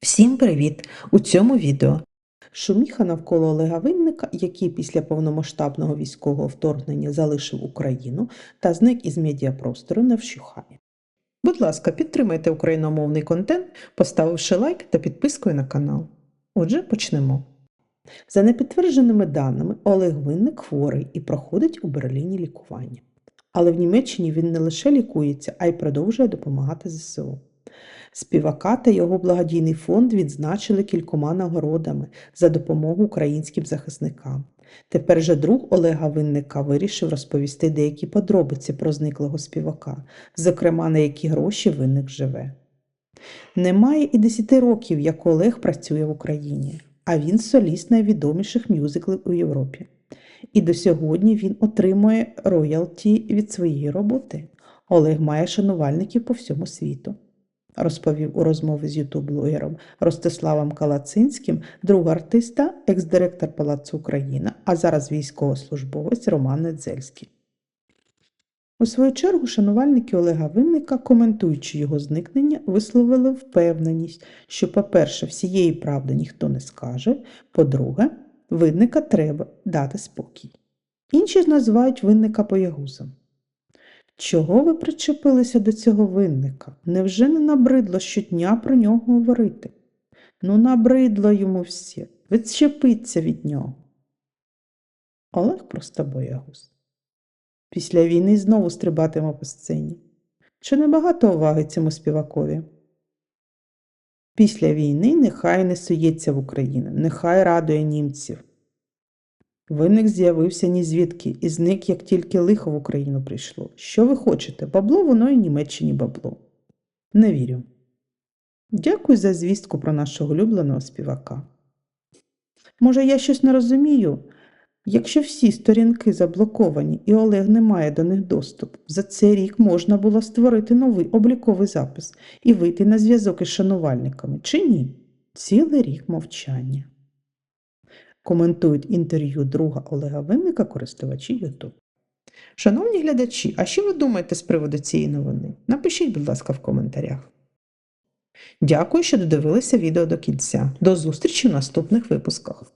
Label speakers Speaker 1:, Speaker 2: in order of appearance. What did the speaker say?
Speaker 1: Всім привіт! У цьому відео шуміха навколо Олега Винника, який після повномасштабного військового вторгнення залишив Україну та зник із медіапростору, не вщухає. Будь ласка, підтримайте україномовний контент, поставивши лайк та підпискою на канал. Отже, почнемо. За непідтвердженими даними, Олег Винник хворий і проходить у Берліні лікування. Але в Німеччині він не лише лікується, а й продовжує допомагати ЗСУ. Співака та його благодійний фонд відзначили кількома нагородами за допомогу українським захисникам. Тепер же друг Олега Винника вирішив розповісти деякі подробиці про зниклого співака, зокрема на які гроші винник живе. Немає і 10 років, як Олег працює в Україні, а він соліст найвідоміших мюзиклів у Європі. І до сьогодні він отримує роялті від своєї роботи. Олег має шанувальників по всьому світу розповів у розмові з ютуб-блогером Ростиславом Калацинським, друг артиста, екс-директор Палацу Україна, а зараз військовослужбовець Роман Недзельський. У свою чергу шанувальники Олега Винника, коментуючи його зникнення, висловили впевненість, що, по-перше, всієї правди ніхто не скаже, по-друге, винника треба дати спокій. Інші називають винника боягузом. Чого ви причепилися до цього винника? Невже не набридло щодня про нього говорити? Ну, набридло йому всі, відчепиться від нього. Олег просто боягуз. Після війни знову стрибатиме по сцені. Чи небагато уваги цьому співакові? Після війни нехай не сується в Україну, нехай радує німців. Винник з'явився ні звідки і зник, як тільки лихо в Україну прийшло. Що ви хочете? Бабло воно і Німеччині бабло. Не вірю. Дякую за звістку про нашого улюбленого співака. Може, я щось не розумію? Якщо всі сторінки заблоковані і Олег не має до них доступу, за цей рік можна було створити новий обліковий запис і вийти на зв'язок із шанувальниками, чи ні? Цілий рік мовчання коментують інтерв'ю друга Олега Винника користувачі YouTube. Шановні глядачі, а що ви думаєте з приводу цієї новини? Напишіть, будь ласка, в коментарях. Дякую, що додивилися відео до кінця. До зустрічі в наступних випусках.